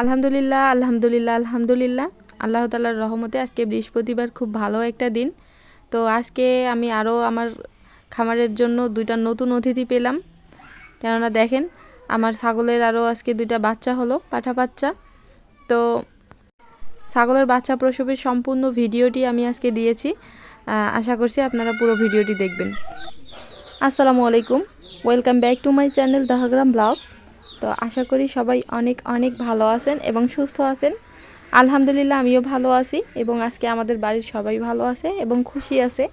আলহামদুলিল্লাহ আলহামদুলিল্লাহ আলহামদুলিল্লাহ। আল্লাহ তালার রহমতে আজকে বৃহস্পতিবার খুব ভালো একটা দিন। তো আজকে আমি আরও আমার খামারের জন্য দুইটা নতুন অতিথি পেলাম। কেননা দেখেন, আমার ছাগলের আরও আজকে দুইটা বাচ্চা হলো, পাঠা বাচ্চা। তো ছাগলের বাচ্চা প্রসবের সম্পূর্ণ ভিডিওটি আমি আজকে দিয়েছি। আশা করছি আপনারা পুরো ভিডিওটি দেখবেন। আসসালামু আলাইকুম। Welcome back to my channel Dahagram vlogs. তো আশা করি সবাই অনেক অনেক ভালো আছেন এবং সুস্থ আছেন। আলহামদুলিল্লাহ আমিও ভালো আছি এবং আজকে আমাদের বাড়ির সবাই ভালো আছে এবং খুশি আছে।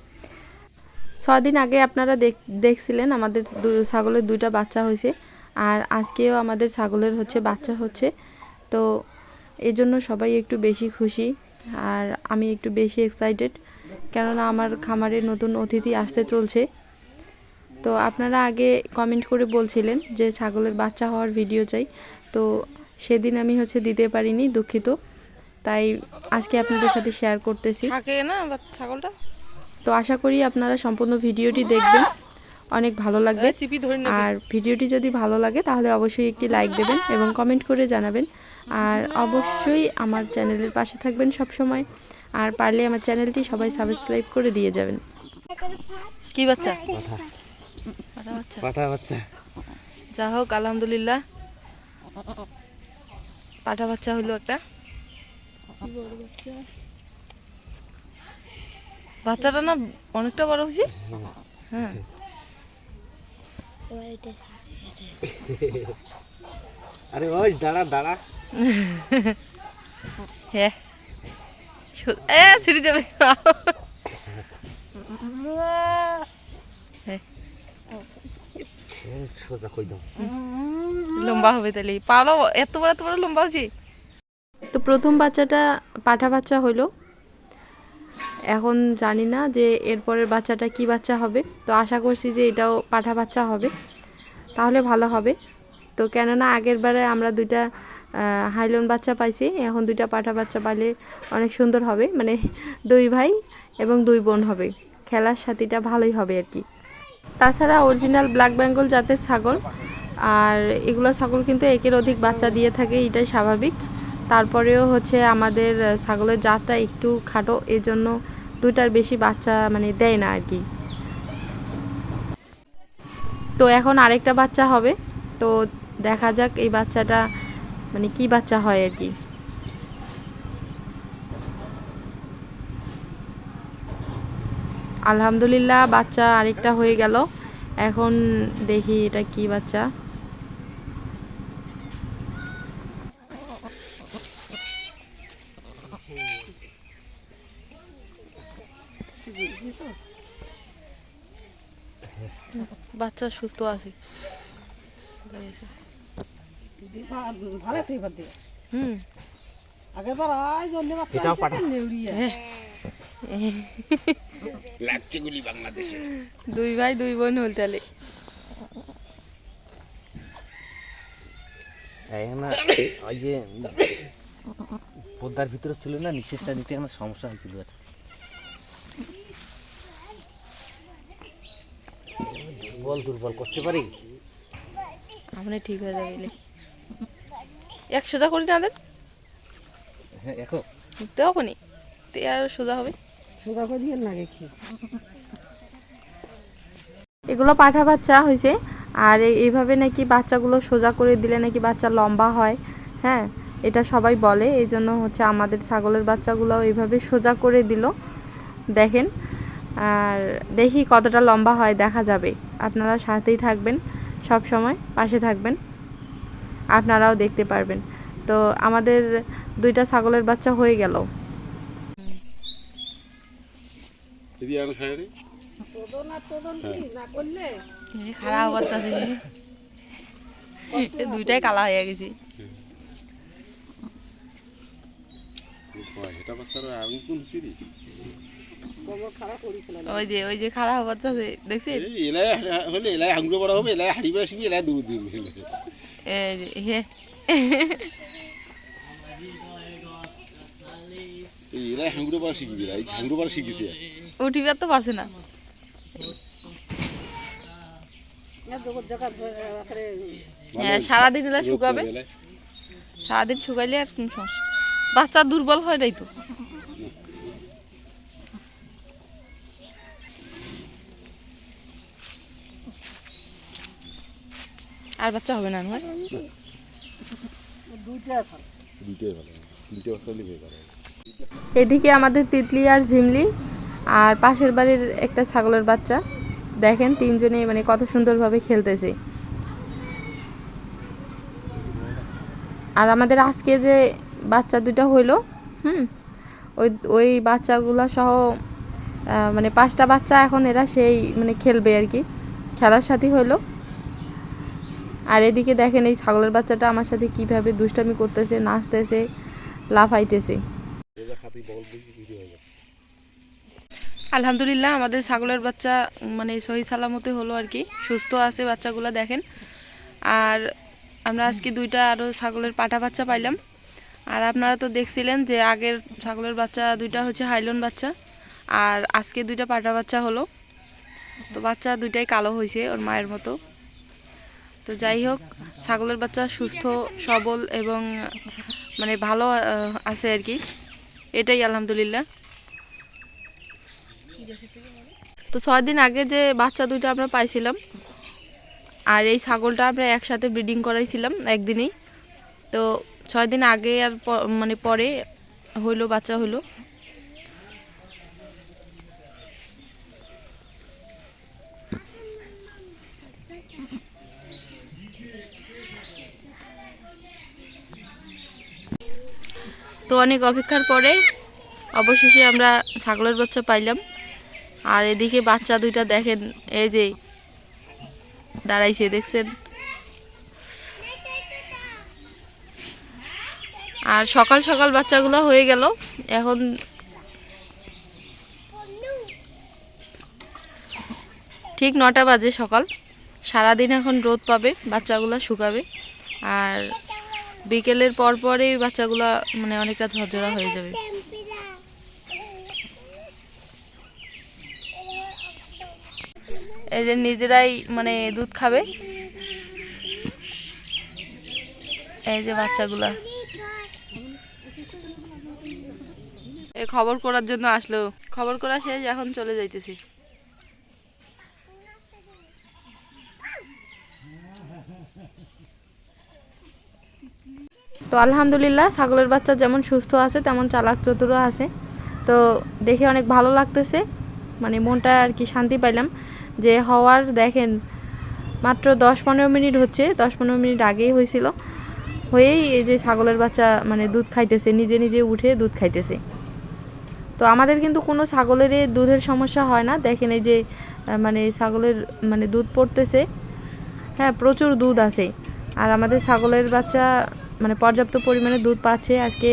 ছদিন আগে আপনারা দেখ- দেখছিলেন আমাদের ছাগলের দুইটা বাচ্চা হয়েছে আর আজকেও আমাদের ছাগলের হচ্ছে বাচ্চা হচ্ছে। তো এই জন্য সবাই একটু বেশি খুশি আর আমি একটু বেশি এক্সাইটেড কেননা আমার খামারে নতুন অতিথি আসতে চলছে। তো আপনারা আগে কমেন্ট করে বলছিলেন যে ছাগলের বাচ্চা হওয়ার ভিডিও চাই। তো সেদিন আমি হচ্ছে দিতে পারিনি দুঃখিত। তাই আজকে আপনাদের সাথে শেয়ার করতেছি। না ছাগলটা? তো আশা করি আপনারা সম্পূর্ণ ভিডিওটি দেখবেন। অনেক ভালো লাগবে। আর ভিডিওটি যদি ভালো লাগে তাহলে অবশ্যই একটি লাইক দেবেন এবং কমেন্ট করে জানাবেন। আর অবশ্যই আমার চ্যানেলের পাশে থাকবেন সব সময় আর পারলে আমার চ্যানেলটি সবাই সাবস্ক্রাইব করে দিয়ে যাবেন। কি বাচ্চা? পাঠা বাচ্চা যা হোক আলহামদুলিল্লাহ। পাঠা বাচ্চা হইল একটা। বাচ্চাটা না অনেকটা বড় হয়েছে? হ্যাঁ। আরে ওই দাঁড়া দাঁড়া। হ্যাঁ। এ ছিঁড়ে যাবে। সোজা কই দাও। লম্বা হবে তাহলে। পালো এত বড় এত বড় লম্বা হয়েছে তো প্রথম বাচ্চাটা পাঠা বাচ্চা হলো এখন জানি না যে এরপরের বাচ্চাটা কি বাচ্চা হবে। তো আশা করছি যে এটাও পাঠা বাচ্চা হবে। তাহলে ভালো হবে। তো কেননা আগের বারে আমরা দুইটা হাইলন বাচ্চা পাইছি। এখন দুইটা পাঠা বাচ্চা পাইলে অনেক সুন্দর হবে। মানে দুই ভাই এবং দুই বোন হবে। খেলার সাথীটা ভালোই হবে আর কি। তাছাড়া অরিজিনাল ব্ল্যাক বেঙ্গল জাতের ছাগল। আর এগুলো ছাগল কিন্তু একের অধিক বাচ্চা দিয়ে থাকে, এটাই স্বাভাবিক। তারপরেও হচ্ছে আমাদের ছাগলের জাতটা একটু খাটো এই জন্য দুইটার বেশি বাচ্চা মানে দেয় না আর কি। তো এখন আরেকটা বাচ্চা হবে, তো দেখা যাক এই বাচ্চাটা মানে কি বাচ্চা হয় আর কি। আলহামদুলিল্লাহ বাচ্চা আরেকটা হয়ে গেল। এখন দেখি এটা কি বাচ্চা। বাচ্চা সুস্থ আছে। ভালো দিয়ে হুম। আয় জলদি বাচ্চা নেউরিয়া লাগছে গুলি বাংলাদেশে দুই ভাই দুই বোন হল তাহলে না ওই যে পদ্মার ভিতরে ছিল না নিচেরটা নিতে আমার সমস্যা হয়েছিল। আর দুর্বল দুর্বল করতে পারি? আমরা ঠিক হয়ে যাবে এক সোজা করি না দেন। হ্যাঁ এখন? তখনই তে আর সোজা হবে। এগুলো পাঠা বাচ্চা হয়েছে। আর এইভাবে নাকি বাচ্চাগুলো সোজা করে দিলে নাকি বাচ্চা লম্বা হয়। হ্যাঁ এটা সবাই বলে। এই জন্য হচ্ছে আমাদের ছাগলের বাচ্চাগুলো এইভাবে সোজা করে দিল। দেখেন, আর দেখি কতটা লম্বা হয়, দেখা যাবে। আপনারা সাথেই থাকবেন, সব সময় পাশে থাকবেন। আপনারাও দেখতে পারবেন। তো আমাদের দুইটা ছাগলের বাচ্চা হয়ে গেল। তোদন আর না করলে? খারাপ দুইটাই কালা হয়ে গেছে। ওই যে ওই যে খারাপ আছে দেখছেন এলাই হলে এলাই হাঙ্গুলো বড় হবে এলাই হাড়ি বেড়া শিখি এলাই দূর দূর হে এলাই হাঙ্গুলো বড় শিখবি এই হাঙ্গুলো বড় শিখেছে। উঠিবার তো পাচ্ছে না। হ্যাঁ সারাদিন এলা শুকাবে। সারাদিন শুকাইলে আর কোনো সমস্যা বাচ্চা দুর্বল হয় নাই তো? আর বাচ্চা হবে না আমার হয়ে এদিকে আমাদের তিতলি আর ঝিমলি। আর পাশের বাড়ির একটা ছাগলের বাচ্চা। দেখেন তিনজনে মানে কত সুন্দরভাবে খেলতেছে। আর আমাদের আজকে যে বাচ্চা দুটো হইল, হুম, ওই ওই বাচ্চাগুলো সহ মানে পাঁচটা বাচ্চা এখন এরা সেই মানে খেলবে আর কি। খেলার সাথে হইল। আর এদিকে দেখেন এই ছাগলের বাচ্চাটা আমার সাথে কীভাবে দুষ্টামি করতেছে, নাচতেছে, লাফাইতেছে। আলহামদুলিল্লাহ, আমাদের ছাগলের বাচ্চা মানে সহি সালামতে হলো আর কি। সুস্থ আছে বাচ্চাগুলো, দেখেন। আর আমরা আজকে দুইটা আরও ছাগলের পাটা বাচ্চা পাইলাম। আর আপনারা তো দেখছিলেন যে আগের ছাগলের বাচ্চা, দুইটা হচ্ছে হাইলন বাচ্চা। আর আজকে দুইটা পাটা বাচ্চা হলো। তো বাচ্চা দুইটাই কালো হয়েছে ওর মায়ের মতো। তো যাই হোক, ছাগলের বাচ্চা সুস্থ, সবল এবং মানে ভালো আছে আর কি। এটাই আলহামদুলিল্লাহ। তো ছয় দিন আগে যে বাচ্চা দুইটা আমরা পাইছিলাম, আর এই ছাগলটা আমরা একসাথে ব্রিডিং করাইছিলাম একদিনেই। তো ছয় দিন আগে আর মানে পরে হইল, বাচ্চা হইল। তো অনেক অপেক্ষার পরে অবশেষে আমরা ছাগলের বাচ্চা পাইলাম। আর এদিকে বাচ্চা দুইটা দেখেন, এই যে দাঁড়াইছে, দেখছেন? আর সকাল সকাল বাচ্চাগুলো হয়ে গেল। এখন ঠিক নটা বাজে সকাল। সারাদিন এখন রোদ পাবে, বাচ্চাগুলো শুকাবে। আর বিকেলের পর পরেই বাচ্চাগুলো মানে অনেকটা ঝরঝরা হয়ে যাবে। এই যে নিজেরাই মানে দুধ খাবে। এই যে বাচ্চাগুলা। খবর করার জন্য আসলো। খবর করা শেষ, এখন চলে যাইতেছি। তো আলহামদুলিল্লাহ, ছাগলের বাচ্চা যেমন সুস্থ আছে, তেমন চালাক চতুরও আছে। তো দেখে অনেক ভালো লাগতেছে। মানে মনটা আর কি শান্তি পাইলাম। যে হওয়ার দেখেন, মাত্র দশ পনেরো মিনিট হচ্ছে, দশ পনেরো মিনিট আগেই হয়েছিল। হয়েই এই যে ছাগলের বাচ্চা মানে দুধ খাইতেছে, নিজে নিজে উঠে দুধ খাইতেছে। তো আমাদের কিন্তু কোনো ছাগলের দুধের সমস্যা হয় না। দেখেন এই যে মানে ছাগলের মানে দুধ পড়তেছে হ্যাঁ প্রচুর দুধ আছে। আর আমাদের ছাগলের বাচ্চা মানে পর্যাপ্ত পরিমাণে দুধ পাচ্ছে। আজকে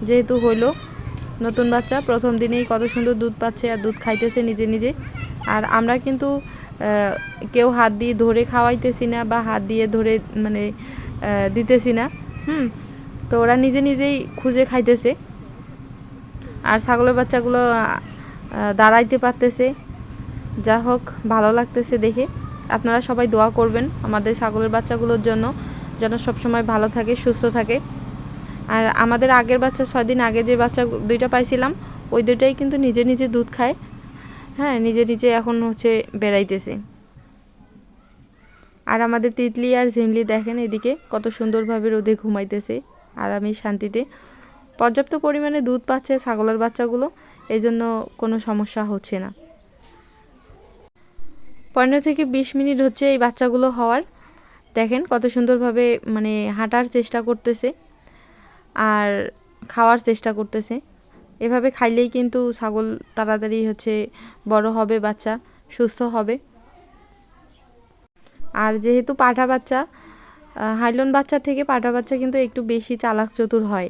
যেহেতু হইল নতুন বাচ্চা, প্রথম দিনেই কত সুন্দর দুধ পাচ্ছে আর দুধ খাইতেছে নিজে নিজে। আর আমরা কিন্তু কেউ হাত দিয়ে ধরে খাওয়াইতেছি না বা হাত দিয়ে ধরে মানে দিতেছি না। হুম, তো ওরা নিজে নিজেই খুঁজে খাইতেছে। আর ছাগলের বাচ্চাগুলো দাঁড়াইতে পারতেছে। যা হোক, ভালো লাগতেছে দেখে। আপনারা সবাই দোয়া করবেন আমাদের ছাগলের বাচ্চাগুলোর জন্য, যেন সবসময় ভালো থাকে, সুস্থ থাকে। আর আমাদের আগের বাচ্চা ছয় দিন আগে যে বাচ্চা দুইটা পাইছিলাম, ওই দুইটাই কিন্তু নিজে নিজে দুধ খায়। হ্যাঁ নিজে নিজে এখন হচ্ছে বেড়াইতেছে। আর আমাদের তিতলি আর ঝিমলি দেখেন এদিকে কত সুন্দরভাবে রোদে ঘুমাইতেছে আর আমি শান্তিতে। পর্যাপ্ত পরিমাণে দুধ পাচ্ছে ছাগলের বাচ্চাগুলো এই জন্য কোনো সমস্যা হচ্ছে না। পনেরো থেকে বিশ মিনিট হচ্ছে এই বাচ্চাগুলো হওয়ার। দেখেন কত সুন্দরভাবে মানে হাঁটার চেষ্টা করতেছে। আর খাওয়ার চেষ্টা করতেছে। এভাবে খাইলেই কিন্তু ছাগল তাড়াতাড়ি হচ্ছে বড় হবে, বাচ্চা সুস্থ হবে। আর যেহেতু পাঠা বাচ্চা হাইলন বাচ্চা থেকে পাঠা বাচ্চা কিন্তু একটু বেশি চালাক চতুর হয়।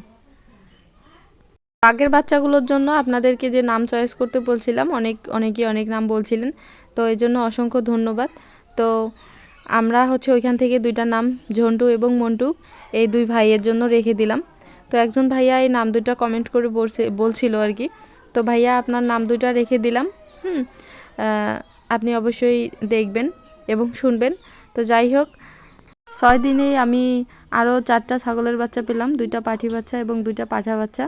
আগের বাচ্চাগুলোর জন্য আপনাদেরকে যে নাম চয়েস করতে বলছিলাম, অনেক অনেকেই অনেক নাম বলছিলেন, তো এই জন্য অসংখ্য ধন্যবাদ। তো আমরা হচ্ছে ওইখান থেকে দুইটা নাম ঝন্টু এবং মন্টু, এই দুই ভাইয়ের জন্য রেখে দিলাম। তো একজন ভাইয়া এই নাম দুইটা কমেন্ট করে বলছে, বলছিল আর কি। তো ভাইয়া আপনার নাম দুইটা রেখে দিলাম, হুম? আপনি অবশ্যই দেখবেন এবং শুনবেন। তো যাই হোক, ছয় দিনেই আমি আরও চারটা ছাগলের বাচ্চা পেলাম, দুইটা পাঠি বাচ্চা এবং দুইটা পাঠা বাচ্চা।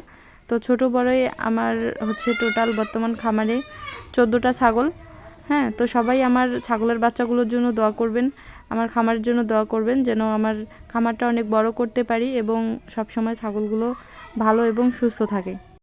তো ছোট বড়ই আমার হচ্ছে টোটাল বর্তমান খামারে চোদ্দোটা ছাগল হ্যাঁ? তো সবাই আমার ছাগলের বাচ্চাগুলোর জন্য দোয়া করবেন। আমার খামারের জন্য দোয়া করবেন যেন আমার খামারটা অনেক বড় করতে পারি এবং সবসময় ছাগলগুলো ভালো এবং সুস্থ থাকে।